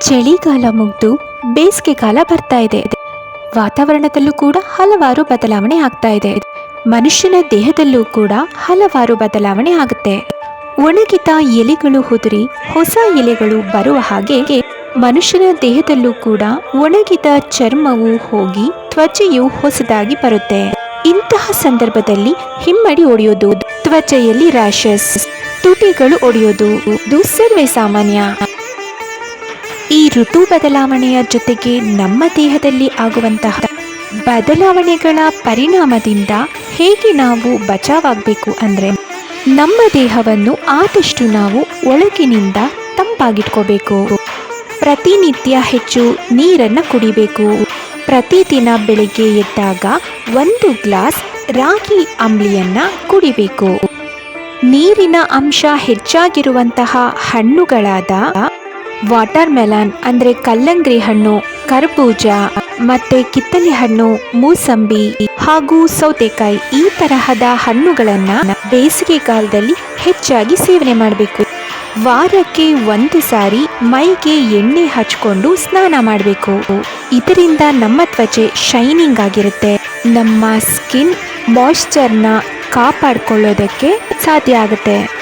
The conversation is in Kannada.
ಚಳಿಗಾಲ ಮುಗಿದು ಬೇಸಿಗೆ ಕಾಲ ಬರ್ತಾ ಇದೆ. ವಾತಾವರಣದಲ್ಲೂ ಕೂಡ ಹಲವಾರು ಬದಲಾವಣೆ ಆಗ್ತಾ ಇದೆ. ಮನುಷ್ಯನ ದೇಹದಲ್ಲೂ ಕೂಡ ಹಲವಾರು ಬದಲಾವಣೆ ಆಗುತ್ತೆ. ಒಣಗಿದ ಎಲೆಗಳು ಉದುರಿ ಹೊಸ ಎಲೆಗಳು ಬರುವ ಹಾಗೆ ಮನುಷ್ಯನ ದೇಹದಲ್ಲೂ ಕೂಡ ಒಣಗಿದ ಚರ್ಮವು ಹೋಗಿ ತ್ವಚೆಯು ಹೊಸದಾಗಿ ಬರುತ್ತೆ. ಇಂತಹ ಸಂದರ್ಭದಲ್ಲಿ ಹಿಮ್ಮಡಿ ಒಡೆಯೋದು ತ್ವಚೆಯಲ್ಲಿ ರ್ಯಾಷಸ್ ತುಟಿಗಳು ಒಡೆಯೋದು ಸರ್ವೇ ಸಾಮಾನ್ಯ. ಈ ಋತು ಬದಲಾವಣೆಯ ಜೊತೆಗೆ ನಮ್ಮ ದೇಹದಲ್ಲಿ ಆಗುವಂತಹ ಬದಲಾವಣೆಗಳ ಪರಿಣಾಮದಿಂದ ಹೇಗೆ ನಾವು ಬಚಾವಾಗಬೇಕು ಅಂದರೆ ನಮ್ಮ ದೇಹವನ್ನು ಆದಷ್ಟು ನಾವು ಒಳಗಿನಿಂದ ತಂಪಾಗಿಟ್ಕೋಬೇಕು. ಪ್ರತಿನಿತ್ಯ ಹೆಚ್ಚು ನೀರನ್ನು ಕುಡಿಬೇಕು. ಪ್ರತಿದಿನ ಬೆಳಿಗ್ಗೆ ಎದ್ದಾಗ ಒಂದು ಗ್ಲಾಸ್ ರಾಗಿ ಅಂಬ್ಲಿಯನ್ನು ಕುಡಿಬೇಕು. ನೀರಿನ ಅಂಶ ಹೆಚ್ಚಾಗಿರುವಂತಹ ಹಣ್ಣುಗಳಾದ ವಾಟರ್ ಮೆಲನ್ ಅಂದರೆ ಕಲ್ಲಂಗಡಿ ಹಣ್ಣು, ಕರ್ಬೂಜ ಮತ್ತೆ ಕಿತ್ತಲೆ ಹಣ್ಣು, ಮೂಸಂಬಿ ಹಾಗೂ ಸೌತೆಕಾಯಿ ಈ ತರಹದ ಹಣ್ಣುಗಳನ್ನ ಬೇಸಿಗೆ ಕಾಲದಲ್ಲಿ ಹೆಚ್ಚಾಗಿ ಸೇವನೆ ಮಾಡಬೇಕು. ವಾರಕ್ಕೆ ಒಂದು ಸಾರಿ ಮೈಗೆ ಎಣ್ಣೆ ಹಚ್ಕೊಂಡು ಸ್ನಾನ ಮಾಡಬೇಕು. ಇದರಿಂದ ನಮ್ಮ ತ್ವಚೆ ಶೈನಿಂಗ್ ಆಗಿರುತ್ತೆ. ನಮ್ಮ ಸ್ಕಿನ್ ಮಾಯ್ಶ್ಚರ್ನ ಕಾಪಾಡ್ಕೊಳ್ಳೋದಕ್ಕೆ ಸಾಧ್ಯ ಆಗುತ್ತೆ.